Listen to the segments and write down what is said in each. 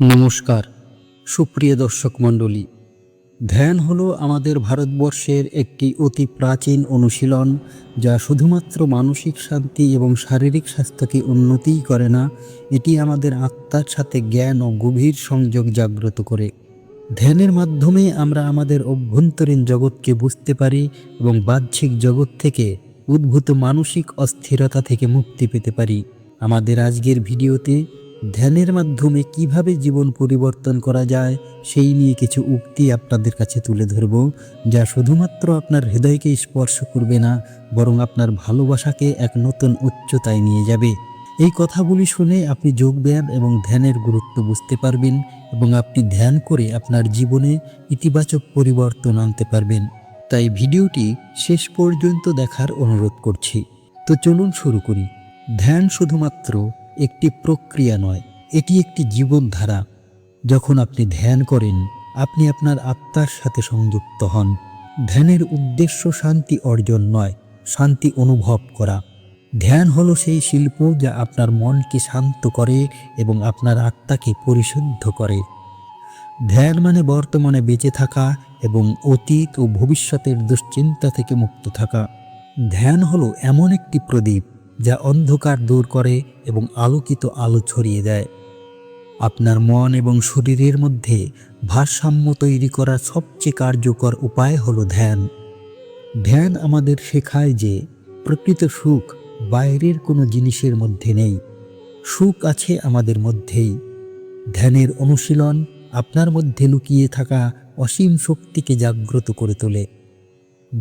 নমস্কার, সুপ্রিয় দর্শক মণ্ডলী। ধ্যান হলো আমাদের ভারতবর্ষের একটি অতি প্রাচীন অনুশীলন, যা শুধুমাত্র মানসিক শান্তি এবং শারীরিক স্বাস্থ্যকে উন্নতিই করে না, এটি আমাদের আত্মার সাথে জ্ঞান ও গভীর সংযোগ জাগ্রত করে। ধ্যানের মাধ্যমে আমরা আমাদের অভ্যন্তরীণ জগৎকে বুঝতে পারি এবং বাহ্যিক জগৎ থেকে উদ্ভূত মানসিক অস্থিরতা থেকে মুক্তি পেতে পারি। আমাদের আজকের ভিডিওতে ধ্যানের মাধ্যমে কীভাবে জীবন পরিবর্তন করা যায়, সেই নিয়ে কিছু উক্তি আপনাদের কাছে তুলে ধরব, যা শুধুমাত্র আপনার হৃদয়কে স্পর্শ করবে না, বরং আপনার ভালোবাসাকে এক নতুন উচ্চতায় নিয়ে যাবে। এই কথাগুলি শুনে আপনি যোগব্যায়াম এবং ধ্যানের গুরুত্ব বুঝতে পারবেন এবং আপনি ধ্যান করে আপনার জীবনে ইতিবাচক পরিবর্তন আনতে পারবেন। তাই ভিডিওটি শেষ পর্যন্ত দেখার অনুরোধ করছি। তো চলুন শুরু করি। ধ্যান শুধুমাত্র একটি প্রক্রিয়া নয়, এটি একটি জীবনধারা। যখন আপনি ধ্যান করেন, আপনি আপনার আত্মার সাথে সংযুক্ত হন। ধ্যানের উদ্দেশ্য শান্তি অর্জন নয়, শান্তি অনুভব করা। ধ্যান হলো সেই শিল্প যা আপনার মনকে শান্ত করে এবং আপনার আত্মাকে পরিশুদ্ধ করে। ধ্যান মানে বর্তমানে বেঁচে থাকা এবং অতীত ও ভবিষ্যতের দুশ্চিন্তা থেকে মুক্ত থাকা। ধ্যান হলো এমন একটি প্রদীপ যা অন্ধকার দূর করে এবং আলোকিত আলো ছড়িয়ে দেয়। আপনার মন এবং শরীরের মধ্যে ভারসাম্য তৈরি করার সবচেয়ে কার্যকর উপায় হলো ধ্যান। ধ্যান আমাদের শেখায় যে প্রকৃত সুখ বাইরের কোনো জিনিসের মধ্যে নেই। সুখ আছে আমাদের মধ্যেই। ধ্যানের অনুশীলন আপনার মধ্যে লুকিয়ে থাকা অসীম শক্তিকে জাগ্রত করে তোলে।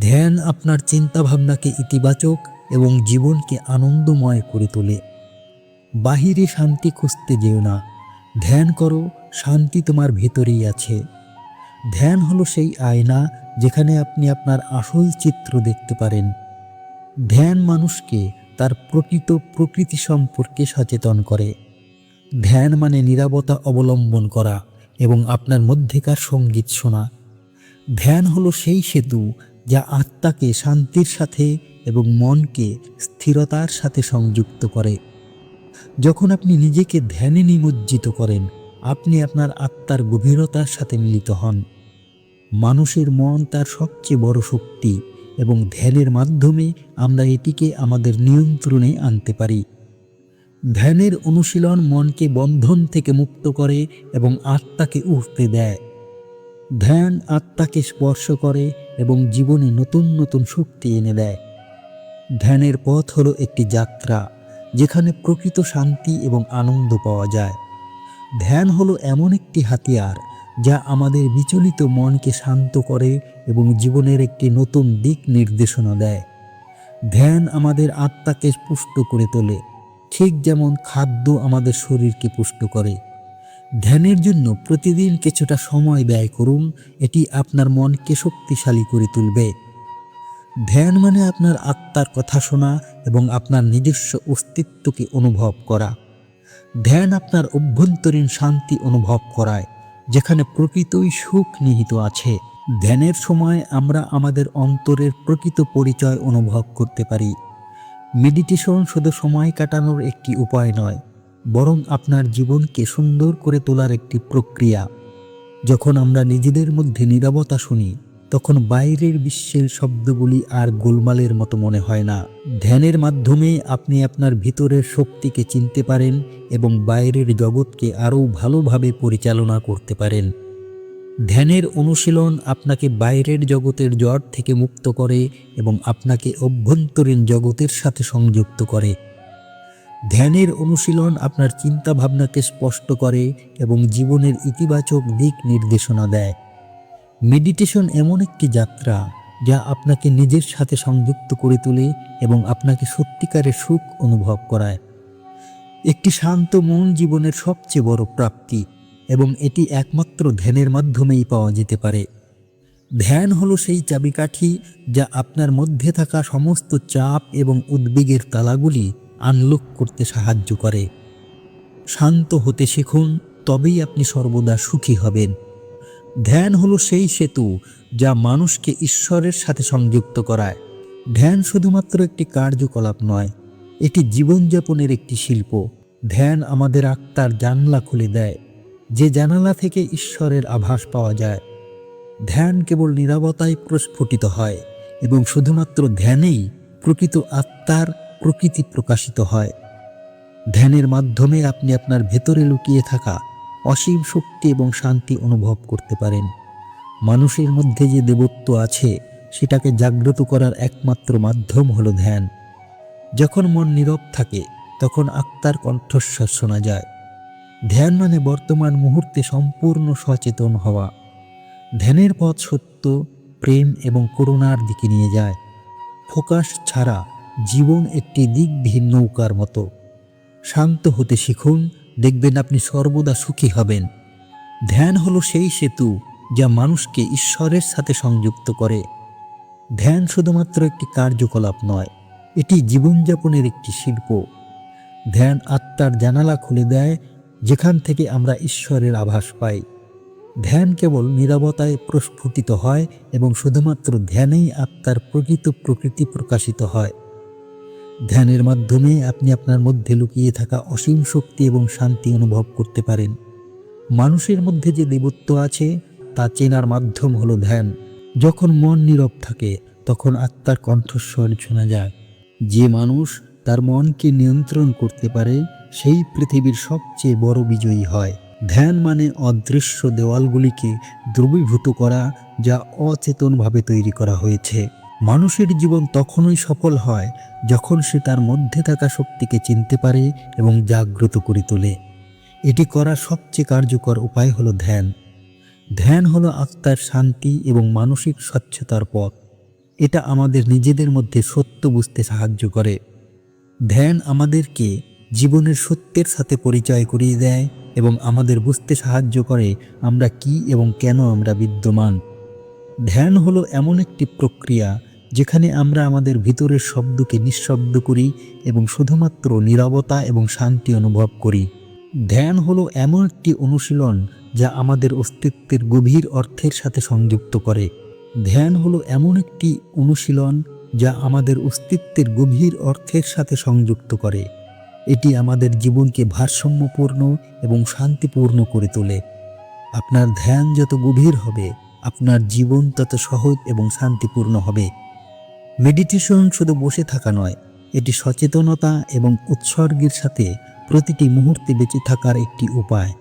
ধ্যান আপনার চিন্তাভাবনাকে ইতিবাচক এবং জীবনকে আনন্দময় করে তোলে। বাহিরে শান্তি খুঁজতে যেও না। ধ্যান করো, শান্তি তোমার ভেতরেই আছে। ধ্যান হলো সেই আয়না যেখানে আপনি আপনার আসল চিত্র দেখতে পারেন। ধ্যান মানুষকে তার প্রকৃত প্রকৃতি সম্পর্কে সচেতন করে। ধ্যান মানে নিরাপত্তা অবলম্বন করা এবং আপনার মধ্যেকার সংগীত শোনা। ধ্যান হলো সেই সেতু যা আত্মাকে শান্তির সাথে এবং মনকে স্থিরতার সাথে সংযুক্ত করে। যখন আপনি নিজেকে ধ্যানে নিমজ্জিত করেন, আপনি আপনার আত্মার গভীরতার সাথে মিলিত হন। মানুষের মন তার সবচেয়ে বড় শক্তি এবং ধ্যানের মাধ্যমে আমরা এটিকে আমাদের নিয়ন্ত্রণে আনতে পারি। ধ্যানের অনুশীলন মনকে বন্ধন থেকে মুক্ত করে এবং আত্মাকে উঠতে দেয়। ধ্যান আত্মাকে স্পর্শ করে এবং জীবনে নতুন নতুন শক্তি এনে দেয়। ধ্যানের পথ হলো একটি যাত্রা, যেখানে প্রকৃত শান্তি এবং আনন্দ পাওয়া যায়। ধ্যান হলো এমন একটি হাতিয়ার, যা আমাদের বিচলিত মনকে শান্ত করে এবং জীবনের একটি নতুন দিক নির্দেশনা দেয়। ধ্যান আমাদের আত্মাকে পুষ্ট করে তোলে, ঠিক যেমন খাদ্য আমাদের শরীরকে পুষ্ট করে। ধ্যানের জন্য প্রতিদিন কিছুটা সময় ব্যয় করুন, এটি আপনার মনকে শক্তিশালী করে তুলবে। ধ্যান মানে আপনার আত্মার কথা শোনা এবং আপনার নিজস্ব অস্তিত্বকে অনুভব করা। ধ্যান আপনার অভ্যন্তরীণ শান্তি অনুভব করায়, যেখানে প্রকৃতই সুখ নিহিত আছে। ধ্যানের সময় আমরা আমাদের অন্তরের প্রকৃত পরিচয় অনুভব করতে পারি। মেডিটেশন শুধু সময় কাটানোর একটি উপায় নয়, বরং আপনার জীবনকে সুন্দর করে তোলার একটি প্রক্রিয়া। যখন আমরা নিজেদের মধ্যে নীরবতা শুনি তখন বাইরের বিশ্বের শব্দগুলি আর গোলমালের মতো মনে হয় না। ধ্যানের মাধ্যমে আপনি আপনার ভিতরের শক্তিকে চিনতে পারেন এবং বাইরের জগৎকে আরও ভালোভাবে পরিচালনা করতে পারেন। ধ্যানের অনুশীলন আপনাকে বাইরের জগতের জ্বর থেকে মুক্ত করে এবং আপনাকে অভ্যন্তরীণ জগতের সাথে সংযুক্ত করে। ধ্যানের অনুশীলন আপনার চিন্তা ভাবনাকে স্পষ্ট করে এবং জীবনের ইতিবাচক দিক নির্দেশনা দেয়। মেডিটেশন এমন একটি যাত্রা যা আপনাকে নিজের সাথে সংযুক্ত করে তোলে এবং আপনাকে সত্যিকারের সুখ অনুভব করায়। একটি শান্ত মন জীবনের সবচেয়ে বড় প্রাপ্তি এবং এটি একমাত্র ধ্যানের মাধ্যমেই পাওয়া যেতে পারে। ধ্যান হলো সেই চাবিকাঠি যা আপনার মধ্যে থাকা সমস্ত চাপ এবং উদ্বেগের তালাগুলি আনলক করতে সাহায্য করে। শান্ত হতে শিখুন, তবেই আপনি সর্বদা সুখী হবেন। ধ্যান হলো সেই সেতু যা মানুষকে ঈশ্বরের সাথে সংযুক্ত করায়। ধ্যান শুধুমাত্র একটি কার্যকলাপ নয়, এটি জীবনযাপনের একটি শিল্প। ধ্যান আমাদের আত্মার জানলা খুলে দেয়, যে জানালা থেকে ঈশ্বরের আভাস পাওয়া যায়। ধ্যান কেবল নিরবতায় প্রস্ফুটিত হয় এবং শুধুমাত্র ধ্যানেই প্রকৃত আত্মার প্রকৃতি প্রকাশিত হয়। ধ্যানের মাধ্যমে আপনি আপনার ভেতরে লুকিয়ে থাকা অসীম শক্তি এবং শান্তি অনুভব করতে পারেন। মানুষের মধ্যে যে দেবত্ব আছে, সেটাকে জাগ্রত করার একমাত্র মাধ্যম হলো ধ্যান। যখন মন নীরব থাকে, তখন আত্মার কণ্ঠস্বর শোনা যায়। ধ্যান মানে বর্তমান মুহূর্তে সম্পূর্ণ সচেতন হওয়া। ধ্যানের পথ সত্য, প্রেম এবং করুণার দিকে নিয়ে যায়। ফোকাস ছাড়া জীবন একটি দিকবিহীন নৌকার মতো। শান্ত হতে শিখুন দেখবেন আপনি সর্বদা সুখী হবেন। ধ্যান হলো সেই সেতু যা মানুষকে ঈশ্বরের সাথে সংযুক্ত করে। ধ্যান শুধুমাত্র একটি কার্যকলাপ নয়, এটি জীবনযাপনের একটি শিল্প। ধ্যান আত্মার জানালা খুলে দেয়, যেখান থেকে আমরা ঈশ্বরের আভাস পাই। ধ্যান কেবল নিরবতায় প্রস্ফুটিত হয় এবং শুধুমাত্র ধ্যানেই আত্মার প্রকৃত প্রকৃতি প্রকাশিত হয়। ধ্যানের মাধ্যমে আপনি আপনার মধ্যে লুকিয়ে থাকা অসীম শক্তি এবং শান্তি অনুভব করতে পারেন। মানুষের মধ্যে যে দেবত্ব আছে, তা চেনার মাধ্যম হলো ধ্যান। যখন মন নীরব থাকে, তখন আত্মার কণ্ঠস্বর শোনা যায়। যে মানুষ তার মনকে নিয়ন্ত্রণ করতে পারে, সেই পৃথিবীর সবচেয়ে বড় বিজয়ী হয়। ধ্যান মানে অদৃশ্য দেওয়ালগুলিকে দ্রবীভূত করা, যা অচেতনভাবে তৈরি করা হয়েছে। মানুষের জীবন তখনই সফল হয় যখন সে তার মধ্যে থাকা শক্তিকে চিনতে পারে এবং জাগ্রত করে তোলে। এটি করার সবচেয়ে কার্যকর উপায় হলো ধ্যান। ধ্যান হলো আত্মার শান্তি এবং মানসিক স্বচ্ছতার পথ। এটা আমাদের নিজেদের মধ্যে সত্য বুঝতে সাহায্য করে। ধ্যান আমাদেরকে জীবনের সত্যের সাথে পরিচয় করিয়ে দেয় এবং আমাদের বুঝতে সাহায্য করে আমরা কি এবং কেন আমরা বিদ্যমান। ধ্যান হলো এমন একটি প্রক্রিয়া যেখানে আমরা আমাদের ভিতরের শব্দকে নিঃশব্দ করি এবং শুধুমাত্র নীরবতা এবং শান্তি অনুভব করি। ধ্যান হলো এমন একটি অনুশীলন যা আমাদের অস্তিত্বের গভীর অর্থের সাথে সংযুক্ত করে। ধ্যান হলো এমন একটি অনুশীলন যা আমাদের অস্তিত্বের গভীর অর্থের সাথে সংযুক্ত করে। এটি আমাদের জীবনকে ভারসাম্যপূর্ণ এবং শান্তিপূর্ণ করে তোলে। আপনার ধ্যান যত গভীর হবে, আপনার জীবন তত সহজ এবং শান্তিপূর্ণ হবে। মেডিটেশন শুধু বসে থাকা নয়, এটি সচেতনতা এবং উৎসর্গের সাথে প্রতিটি মুহূর্তে বেঁচে থাকার একটি উপায়।